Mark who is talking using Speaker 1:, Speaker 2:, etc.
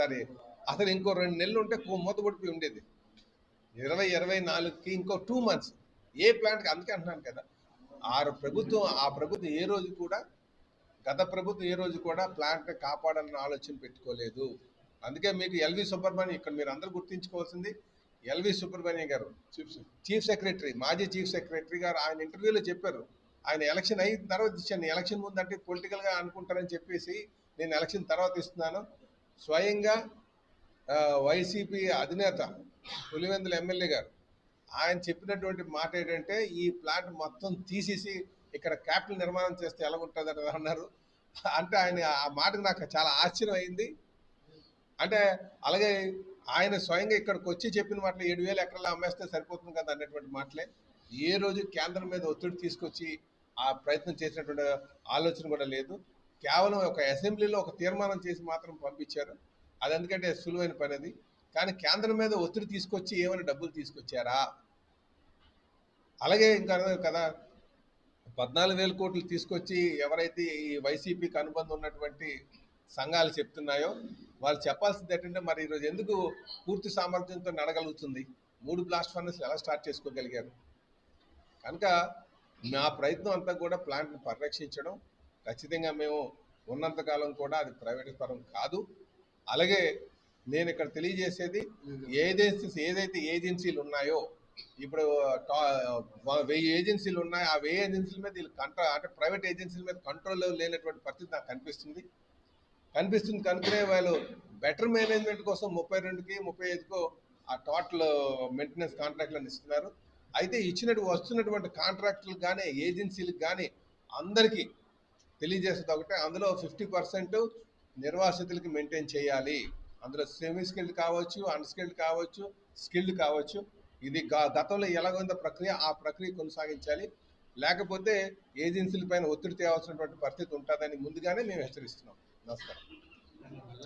Speaker 1: ఒకసారి అసలు ఇంకో రెండు నెలలు ఉంటే కూ- మూతపడిపోయి ఉండేది. ఇరవై ఇరవై నాలుగుకి ఇంకో టూ మంత్స్ ఏ ప్లాంట్కి అందుకే అంటున్నాను కదా. ఆ ప్రభుత్వం ఆ ప్రభుత్వం ఏ రోజు కూడా గత ప్రభుత్వం ఏ రోజు కూడా ప్లాంట్ కాపాడన్న ఆలోచన పెట్టుకోలేదు. అందుకే మీకు ఎల్వి సుబ్రహ్మణ్యం ఇక్కడ మీరు అందరూ గుర్తించుకోవాల్సింది ఎల్వి సుబ్రహ్మణ్యం గారు చీఫ్ సెక్రటరీ మాజీ చీఫ్ సెక్రటరీ గారు ఆయన ఇంటర్వ్యూలో చెప్పారు. ఆయన ఎలక్షన్ అయిన తర్వాత ఇచ్చాను. ఎలక్షన్ ముందు అంటే పొలిటికల్గా అనుకుంటారని చెప్పేసి నేను ఎలక్షన్ తర్వాత ఇస్తున్నాను. స్వయంగా వైసీపీ అధినేత పులివెందుల ఎమ్మెల్యే గారు ఆయన చెప్పినటువంటి మాట ఏంటంటే ఈ ప్లాంట్ మొత్తం తీసేసి ఇక్కడ క్యాపిటల్ నిర్మాణం చేస్తే ఎలా అన్నారు. అంటే ఆయన ఆ మాటకు నాకు చాలా ఆశ్చర్యం అయింది. అంటే అలాగే ఆయన స్వయంగా ఇక్కడికి వచ్చి చెప్పిన మాటలు ఏడు వేల ఎకరాలు అమ్మేస్తే సరిపోతుంది కదా అన్నటువంటి మాటలే. ఏ రోజు కేంద్రం మీద ఒత్తిడి తీసుకొచ్చి ఆ ప్రయత్నం చేసినటువంటి ఆలోచన కూడా లేదు. కేవలం ఒక అసెంబ్లీలో ఒక తీర్మానం చేసి మాత్రం పంపించారు. అది ఎందుకంటే సులువైన పని అది కానీ కేంద్రం మీద ఒత్తిడి తీసుకొచ్చి ఏమైనా డబ్బులు తీసుకొచ్చారా? అలాగే ఇంకా కదా పద్నాలుగు వేల కోట్లు తీసుకొచ్చి ఎవరైతే ఈ వైసీపీకి అనుబంధం ఉన్నటువంటి సంఘాలు చెప్తున్నాయో వాళ్ళు చెప్పాల్సింది ఏంటంటే మరి ఈరోజు ఎందుకు పూర్తి సామర్థ్యంతో నడగలుగుతుంది? మూడు బ్లాస్ట్ ఫర్నెస్లు ఎలా స్టార్ట్ చేసుకోగలిగారు? కనుక నా ప్రయత్నం అంతా కూడా ప్లాంట్ని పరిరక్షించడం ఖచ్చితంగా మేము ఉన్నంతకాలం కూడా అది ప్రైవేట్ పరం కాదు. అలాగే నేను ఇక్కడ తెలియజేసేది ఏజెన్సీస్ ఏదైతే ఏజెన్సీలు ఉన్నాయో ఇప్పుడు టా- వెయ్యి ఏజెన్సీలు ఉన్నాయి ఆ వెయ్యి ఏజెన్సీల మీద వీళ్ళు కంట్రో అంటే ప్రైవేట్ ఏజెన్సీల మీద కంట్రోల్ లేనటువంటి పరిస్థితి నాకు కనిపిస్తుంది. కనిపిస్తుంది కనుకనే వాళ్ళు బెటర్ మేనేజ్మెంట్ కోసం ముప్పై రెండుకి ముప్పై ఐదుకో ఆ టోటల్ మెయింటెనెన్స్ కాంట్రాక్ట్లను ఇస్తున్నారు. అయితే ఇచ్చినట్టు వస్తున్నటువంటి కాంట్రాక్టులకు కానీ ఏజెన్సీలకు కానీ అందరికీ తెలియజేసేది ఒకటే అందులో ఫిఫ్టీ పర్సెంట్ నిర్వాసితులకి మెయింటైన్ చేయాలి. అందులో సెమీ స్కిల్డ్ కావచ్చు అన్స్కిల్డ్ కావచ్చు స్కిల్డ్ కావచ్చు. ఇది గ- గతంలో ఎలాగొందో ప్రక్రియ ఆ ప్రక్రియ కొనసాగించాలి. లేకపోతే ఏజెన్సీల పైన ఒత్తిడి తేవాల్సినటువంటి పరిస్థితి ఉంటుందని ముందుగానే మేము హెచ్చరిస్తున్నాం. నమస్కారం.